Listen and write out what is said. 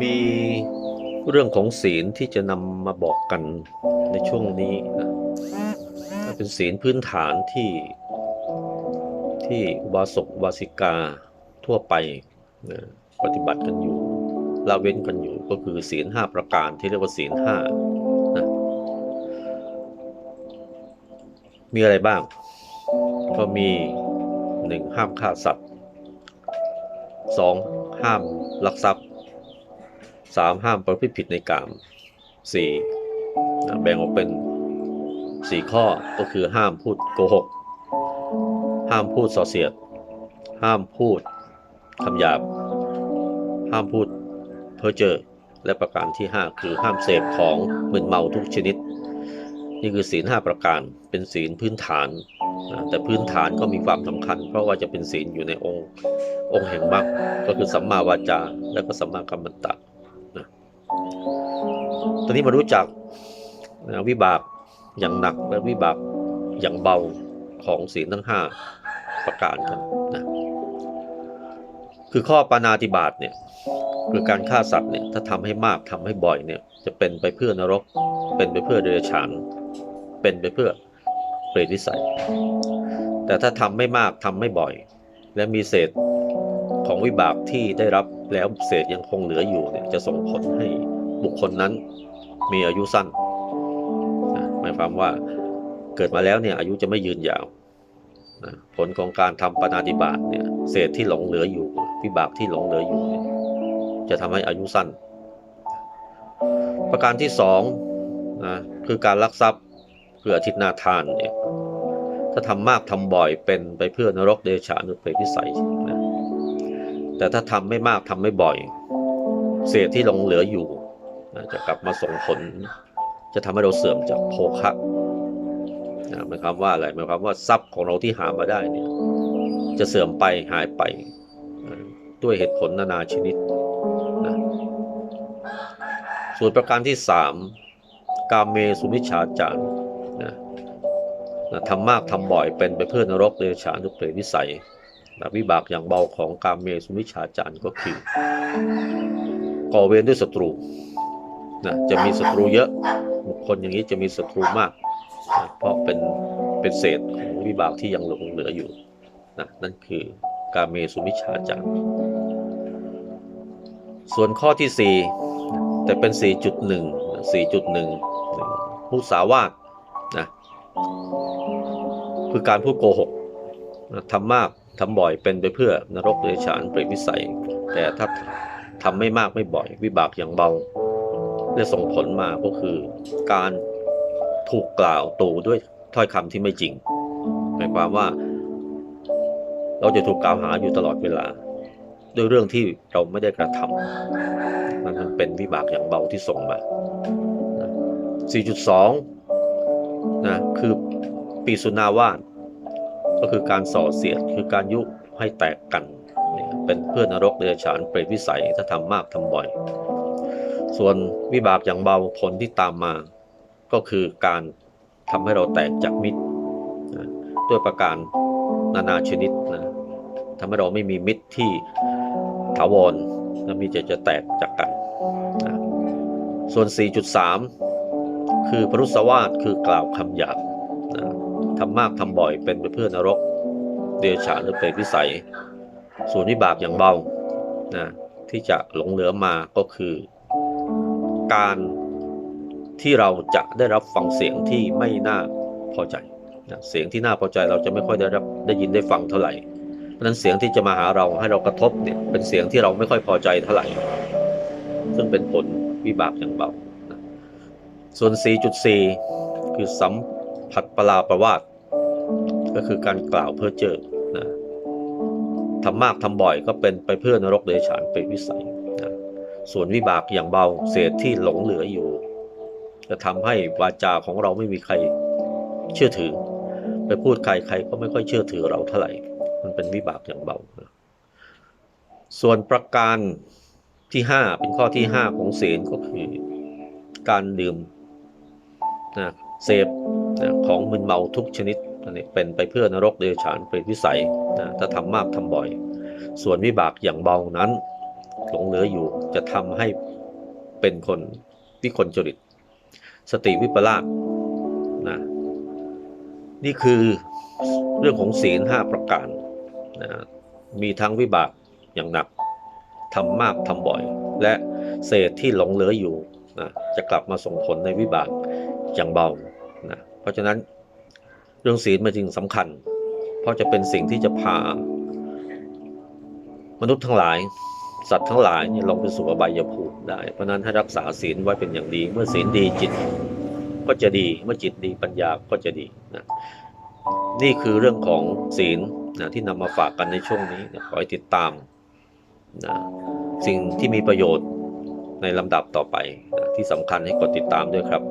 มีเรื่องของศีลที่จะนำมาบอกกันในช่วงนี้นะเป็นศีลพื้นฐานที่ที่อุบาสกอุบาสิกาทั่วไปนะปฏิบัติกันอยู่ละเว้นกันอยู่ก็คือศีลห้าประการที่เรียกว่าศีลห้านะมีอะไรบ้าง ก็มีหนึ่งห้ามฆ่าสัตว์สองห้ามลักทรัพย์ สามห้ามประพฤติผิดในกามสี่แบ่งออกเป็นสี่ข้อก็คือห้ามพูดโกหก ห้ามพูดส่อเสียด ห้ามพูดคำหยาบ ห้ามพูดเพ้อเจ้อและประการที่ 5 คือห้ามเสพของมึนเมาทุกชนิด นี่คือศีล5ประการเป็นศีลพื้นฐานนะแต่พื้นฐานก็มีความสำคัญ เพราะว่าจะเป็นศีลอยู่ในองค์องค์แห่งมรรคก็คือสัมมาวาจาและก็สัมมากัมมันตะ ตอนนี้มารู้จักวิบากอย่างหนักและวิบากอย่างเบาของศีลทั้ง5ประการกันนะคือข้อปานาติบาตเนี่ยคือการฆ่าสัตว์เนี่ยถ้าทำให้มากทำให้บ่อยเนี่ย จะเป็นไปเพื่อนรก เป็นไปเพื่อเดรัจฉาน เป็นไปเพื่อเปรตวิสัย แต่ถ้าทำไม่มากทำไม่บ่อย และมีเศษของวิบากที่ได้รับแล้วเศษยังคงเหลืออยู่เนี่ยจะส่งผลให้บุคคลนั้น มีอายุสั้นนะหมายความว่าเกิดมาแล้วเนี่ยอายุจะไม่ยืนยาวนะผลของการทำปนาติบาตเนี่ยเศษที่หลงเหลืออยู่วิบากที่หลงเหลืออยู่ จะทำให้อายุสั้น ประการที่สองนะคือการลักทรัพย์เพื่ออทิตนาทานเนี่ยถ้าทำมากทำบ่อยเป็นไปเพื่อนรกเดชานุเปรตวิสัยนะแต่ถ้าทำไม่มากทำไม่บ่อย เศษที่หลงเหลืออยู่ จะกลับมาส่งผล จะทำให้เราเสื่อมจากโภคะหมายความว่าอะไรหมายความว่าทรัพย์ของเราที่หามาได้เนี่ยจะเสื่อมไปหายไปด้วยเหตุผลนานาชนิดนะส่วนประการที่สามกาเมสุมิชาจารนะนะทำมากทำบ่อยเป็นไปเพื่อนรกเดชานุเปรวิสัยนะวิบากอย่างเบาของกาเมสุมิชาจารก็คือก่อเวรด้วยศัตรู นะจะมีศัตรูเยอะบุคคลอย่างนี้จะมีศัตรูมากนะเพราะเป็นเป็นเศษของวิบากที่ยังหลงเหลืออยู่นะนั่นคือกาเมสุมิชาจารส่วนข้อที่ 4 แต่เป็น 4.1 4.1ผู้สาวาทนะคือการพูดโกหกนะทำมากทำบ่อยเป็นไปเพื่อนรกเดรัจฉานเปรตวิสัย แต่ถ้าทำไม่มากไม่บ่อย วิบากอย่างเบา และส่งผลมาก็คือ การถูกกล่าวตูด้วยถ้อยคำที่ไม่จริงหมายความว่า เราจะถูกกล่าวหาอยู่ตลอดเวลา ด้วยเรื่องที่เราไม่ได้กระทำมันเป็นวิบากอย่างเบาที่ส่งมา 4.2 นะคือปีสุนาวาสก็คือการส่อเสียดคือการยุให้แตกกันเนี่ยเป็นเพื่อนนรกเดรัจฉานเปรตวิสัยถ้าทำมากทำบ่อย ส่วนวิบากอย่างเบาผลที่ตามมา ก็คือการทำให้เราแตกจากมิตรด้วยประการนานาชนิดนะทำให้เราไม่มีมิตรที่ถาวรและมีจะจะแตกจากกันนะส่วน 4.3 คือพรุษวาทคือกล่าวคำหยาบนะทำมากทำบ่อยเป็นไปเพื่อนรก เดรัจฉานหรือเปรตวิสัย ส่วนวิบากอย่างเบานะที่จะหลงเหลือมาก็คือ การที่เราจะได้รับฟังเสียงที่ไม่น่าพอใจนะเสียงที่น่าพอใจเราจะไม่ค่อยได้รับได้ยินได้ฟังเท่าไหร่ เพราะฉะนั้นเสียงที่จะมาหาเราให้เรากระทบเนี่ยเป็นเสียงที่เราไม่ค่อยพอใจเท่าไหร่ ซึ่งเป็นผลวิบากอย่างเบานะส่วน 4.4 คือสัมผัสปลาประวาสก็คือการกล่าวเพื่อเจอนะทำมากทำบ่อยก็เป็นไปเพื่อนรกเดรัจฉานเป็นวิสัย ส่วนวิบากอย่างเบาเศษที่หลงเหลืออยู่ จะทำให้วาจาของเราไม่มีใครเชื่อถือ ไปพูดใครใครก็ไม่ค่อยเชื่อถือเราเท่าไหร่ มันเป็นวิบากอย่างเบา ส่วนประการที่5เป็นข้อที่5ของศีลก็คือการดื่มนะเสพนะของมึนเมาทุกชนิดอันนี้เป็นไปเพื่อนรกเดรัจฉานเปรตวิสัยนะถ้าทำมากทำบ่อย ส่วนวิบากอย่างเบานั้น หลงเหลืออยู่ จะทำให้เป็นคนวิกลจริต สติวิปลาสนะนี่คือเรื่องของศีลห้าประการนะมีทั้งวิบากอย่างหนักทำมากทำบ่อย และเศษที่หลงเหลืออยู่นะจะกลับมาส่งผลในวิบากอย่างเบานะเพราะฉะนั้นเรื่องศีลมันจึงสำคัญ เพราะจะเป็นสิ่งที่จะพามนุษย์ทั้งหลาย สัตว์ทั้งหลายเนี่ยลงไปสู่อบายภูมิได้ เพราะนั้นให้รักษาศีลไว้เป็นอย่างดี เมื่อศีลดีจิตก็จะดี เมื่อจิตดีปัญญาก็จะดีนะนี่คือเรื่องของศีลนะที่นำมาฝากกันในช่วงนี้นะขอให้ติดตามนะสิ่งที่มีประโยชน์ในลำดับต่อไปนะที่สำคัญให้กดติดตามด้วยครับ